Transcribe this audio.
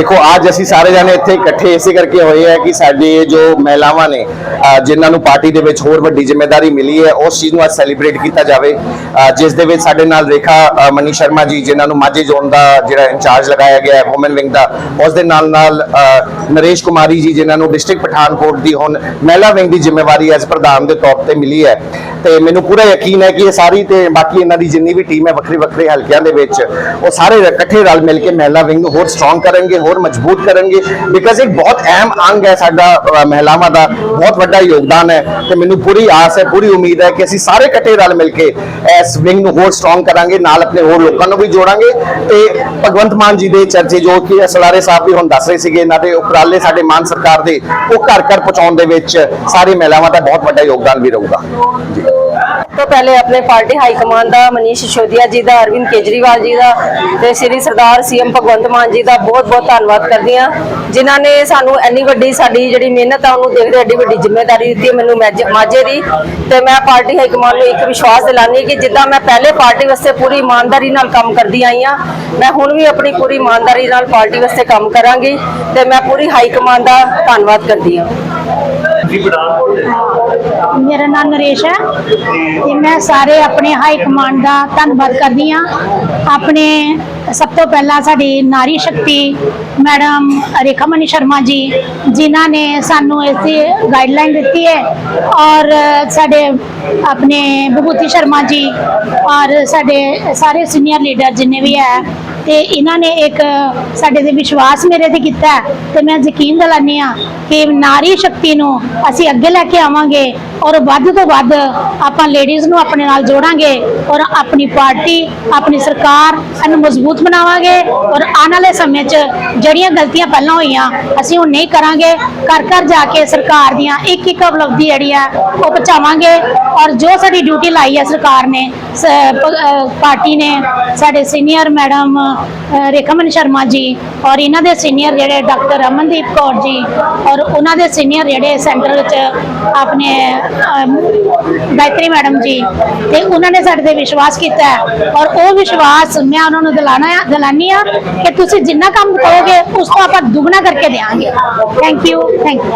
ਦੇਖੋ ਅੱਜ ਅਸੀਂ ਸਾਰੇ ਜਾਣੇ ਇੱਥੇ ਇਕੱਠੇ ਇਸੇ ਕਰਕੇ ਹੋਏ ਹੈ ਕਿ ਸਾਡੇ ਜੋ ਮਹਿਲਾਵਾਂ ਨੇ ਅ, ਜਿਨ੍ਹਾਂ ਨੂੰ ਪਾਰਟੀ ਦੇ ਵਿੱਚ ਹੋਰ ਵੱਡੀ ਜ਼ਿੰਮੇਵਾਰੀ ਮਿਲੀ ਹੈ ਉਸ ਚੀਜ਼ ਨੂੰ ਅੱਜ ਸੈਲੀਬ੍ਰੇਟ ਕੀਤਾ ਜਾਵੇ। ਜਿਸ ਦੇ ਵਿੱਚ ਸਾਡੇ ਨਾਲ ਰੇਖਾ ਮਨੀ ਸ਼ਰਮਾ ਜੀ ਜਿਨ੍ਹਾਂ ਨੂੰ ਮਾਝੇ ਜ਼ੋਨ ਦਾ ਜਿਹੜਾ ਇੰਚਾਰਜ ਲਗਾਇਆ ਗਿਆ ਹੈ ਔਮਨ ਵਿੰਗ ਦਾ ਉਸ ਦੇ ਨਾਲ ਨਾਲ ਨਰੇਸ਼ ਕੁਮਾਰੀ ਜੀ ਜਿਨ੍ਹਾਂ ਨੂੰ ਡਿਸਟ੍ਰਿਕਟ ਪਠਾਨਕੋਟ ਦੀ ਹੁਣ ਮਹਿਲਾ ਵਿੰਗ ਦੀ ਜ਼ਿੰਮੇਵਾਰੀ ਐਸ ਪ੍ਰਧਾਨ ਦੇ ਤੌਰ ਤੇ ਮਿਲੀ ਹੈ। ਤੇ ਮੈਨੂੰ ਪੂਰਾ ਯਕੀਨ ਹੈ ਕਿ ਇਹ ਸਾਰੀ ਤੇ ਬਾਕੀ ਇਹਨਾਂ ਦੀ ਜਿੰਨੀ ਵੀ ਟੀਮ ਹੈ ਵੱਖਰੇ ਵੱਖਰੇ ਹਲਕਿਆਂ ਦੇ ਵਿੱਚ ਉਹ ਸਾਰੇ ਇਕੱਠੇ ਰਲ ਮਿਲ ਕੇ ਮਹਿਲਾ ਵਿੰਗ ਨੂੰ ਹੋਰ ਸਟਰੋਂਗ ਕਰਨਗੇ ਹੋਰ ਮਜ਼ਬੂਤ ਕਰਨਗੇ। ਬਿਕਾਜ਼ ਇੱਕ ਬਹੁਤ ਅਹਿਮ ਅੰਗ ਹੈ ਸਾਡਾ ਮਹਿਲਾਵਾਂ ਦਾ। ਬਹੁਤ ਵੱਡਾ ਯੋਗਦਾਨ ਹੈ ਤੇ ਮੈਨੂੰ ਪੂਰੀ ਆਸ ਹੈ, ਪੂਰੀ ਉਮੀਦ ਹੈ ਕਿ ਅਸੀਂ ਸਾਰੇ ਇਕੱਠੇ ਰਲ ਮਿਲ ਕੇ ਇਸ ਵਿੰਗ ਨੂੰ ਹੋਰ ਸਟਰੋਂਗ ਕਰਾਂਗੇ, ਨਾਲ ਆਪਣੇ ਹੋਰ ਲੋਕਾਂ ਨੂੰ ਵੀ ਜੋੜਾਂਗੇ। ਤੇ ਭਗਵੰਤ ਮਾਨ ਜੀ ਦੇ ਚਰਚੇ ਜੋ ਕਿ ਸਲਾਰੇ ਸਾਹਿਬ ਵੀ ਹੁਣ ਦੱਸ ਰਹੇ ਸੀਗੇ, ਇਹਨਾਂ ਦੇ ਉਪਰਾਲੇ ਸਾਡੇ ਮਾਨ ਸਰਕਾਰ ਦੇ, ਉਹ ਘਰ ਘਰ ਪਹੁੰਚਾਉਣ ਦੇ ਵਿੱਚ ਸਾਰੀ ਮਹਿਲਾਵਾਂ ਦਾ ਬਹੁਤ ਵੱਡਾ ਯੋਗਦਾਨ ਵੀ ਰਹੂਗਾ। ਜੀ। ਤੋਂ ਪਹਿਲੇ ਆਪਣੇ ਪਾਰਟੀ ਹਾਈ ਕਮਾਂਡ ਦਾ ਮਨੀਸ਼ ਸਿਸੋਦੀਆ ਜੀ ਦਾ, ਅਰਵਿੰਦ ਕੇਜਰੀਵਾਲ ਜੀ ਦਾ ਤੇ ਸ੍ਰੀ ਸਰਦਾਰ ਸੀਐਮ ਭਗਵੰਤ ਮਾਨ ਜੀ ਦਾ ਬਹੁਤ ਬਹੁਤ ਧੰਨਵਾਦ ਕਰਦੀ ਹਾਂ। ਜਿਨ੍ਹਾਂ ਨੇ ਸਾਨੂੰ ਇੰਨੀ ਵੱਡੀ ਸਾਡੀ ਜਿਹੜੀ ਮਿਹਨਤ ਆ, ਉਹਨੂੰ ਦੇਖਦੇ ਐਡੀ ਵੱਡੀ ਜ਼ਿੰਮੇਵਾਰੀ ਦਿੱਤੀ ਮੈਨੂੰ ਮੈਜ- ਮਾਝੇ ਦੀ। ਤੇ ਮੈਂ ਪਾਰਟੀ ਹਾਈ ਕਮਾਂਡ ਨੂੰ ਇੱਕ ਵਿਸ਼ਵਾਸ ਦਿਲਾਨੀ ਕਿ ਜਿੱਦਾਂ ਮੈਂ ਪਹਿਲੇ ਪਾਰਟੀ ਵਾਸਤੇ ਪੂਰੀ ਇਮਾਨਦਾਰੀ ਨਾਲ ਕੰਮ ਕਰਦੀ ਆਈ ਹਾਂ, ਮੈਂ ਹੁਣ ਵੀ ਆਪਣੀ ਪੂਰੀ ਇਮਾਨਦਾਰੀ ਨਾਲ ਪਾਰਟੀ ਵਾਸਤੇ ਕੰਮ ਕਰਾਂਗੀ ਤੇ ਮੈਂ ਪੂਰੀ ਹਾਈ ਕਮਾਂਡ ਦਾ ਧੰਨਵਾਦ ਕਰਦੀ ਹਾਂ, ਮੇਰਾ ਨਾਮ ਨਰੇਸ਼ ਹੈ ਤੇ ਮੈਂ ਸਾਰੇ ਆਪਣੇ ਹਾਈ ਕਮਾਂਡ ਦਾ ਧੰਨਵਾਦ ਕਰਦੀ ਹਾਂ। ਆਪਣੇ ਸਭ ਤੋਂ ਪਹਿਲਾਂ ਸਾਡੀ ਨਾਰੀ ਸ਼ਕਤੀ, ਮੈਡਮ ਰੇਖਾ ਮਨੀ ਸ਼ਰਮਾ ਜੀ, ਜਿਨ੍ਹਾਂ ਨੇ ਸਾਨੂੰ ਇਸ ਦੀ ਗਾਈਡਲਾਈਨ ਦਿੱਤੀ ਹੈ ਔਰ ਸਾਡੇ ਆਪਣੇ ਵਿਭੂਤੀ ਸ਼ਰਮਾ ਜੀ ਔਰ ਸਾਡੇ ਸਾਰੇ ਸੀਨੀਅਰ ਲੀਡਰ ਜਿੰਨੇ ਵੀ ਹੈ ਤੇ ਇਹਨਾਂ ਨੇ ਇੱਕ, ਸਾਡੇ ਤੇ ਵਿਸ਼ਵਾਸ ਮੇਰੇ ਤੇ ਕੀਤਾ ਹੈ ਤੇ ਮੈਂ ਯਕੀਨ ਦਿਲਾਨੀ ਆ ਕਿ ਨਾਰੀ ਸ਼ਕਤੀ ਨੂੰ ਅਸੀਂ ਅੱਗੇ ਲੈ ਕੇ ਆਵਾਂਗੇ ਔਰ ਵੱਧ ਤੋਂ ਵੱਧ ਆਪਾਂ ਲੇਡੀਜ਼ ਨੂੰ ਆਪਣੇ ਨਾਲ ਜੋੜਾਂਗੇ ਔਰ ਆਪਣੀ ਪਾਰਟੀ, ਆਪਣੀ ਸਰਕਾਰ ਇਹਨੂੰ ਮਜ਼ਬੂਤ ਬਣਾਵਾਂਗੇ ਔਰ ਆਉਣ ਵਾਲੇ ਸਮੇਂ 'ਚ ਜਿਹੜੀਆਂ ਗਲਤੀਆਂ ਪਹਿਲਾਂ ਹੋਈਆਂ, ਅਸੀਂ ਉਹ ਨਹੀਂ ਕਰਾਂਗੇ। ਘਰ ਘਰ ਜਾ ਕੇ ਸਰਕਾਰ ਦੀਆਂ ਇੱਕ ਇੱਕ ਉਪਲਬਧੀ ਜਿਹੜੀ ਆ ਉਹ ਪਹੁੰਚਾਵਾਂਗੇ ਔਰ ਜੋ ਸਾਡੀ ਡਿਊਟੀ ਲਾਈ ਹੈ ਸਰਕਾਰ ਨੇ, ਸ- ਪਾਰਟੀ ਨੇ, ਸਾਡੇ ਸੀਨੀਅਰ ਮੈਡਮ ਰੇਖਾਮਨ ਸ਼ਰਮਾ ਜੀ ਔਰ ਇਹਨਾਂ ਦੇ ਸੀਨੀਅਰ ਜਿਹੜੇ ਡਾਕਟਰ ਅਮਨਦੀਪ ਕੌਰ ਜੀ ਔਰ ਉਹਨਾਂ ਦੇ ਸੀਨੀਅਰ ਜਿਹੜੇ ਸੈਂਟਰ ਵਿੱਚ ਆਪਣੇ ਗਾਇਤਰੀ ਮੈਡਮ ਜੀ ਤੇ ਉਹਨਾਂ ਨੇ ਸਾਡੇ ਤੇ ਵਿਸ਼ਵਾਸ ਕੀਤਾ ਔਰ ਉਹ ਵਿਸ਼ਵਾਸ ਮੈਂ ਉਹਨਾਂ ਨੂੰ ਦਿਲਾਣਾ ਆ, ਦਿਲਾਨੀ ਆ ਕਿ ਤੁਸੀਂ ਜਿੰਨਾ ਕੰਮ ਕਰੋਗੇ ਉਸ ਤੋਂ ਆਪਾਂ ਦੁੱਗਣਾ ਕਰਕੇ ਦੇਵਾਂਗੇ। Thank you thank you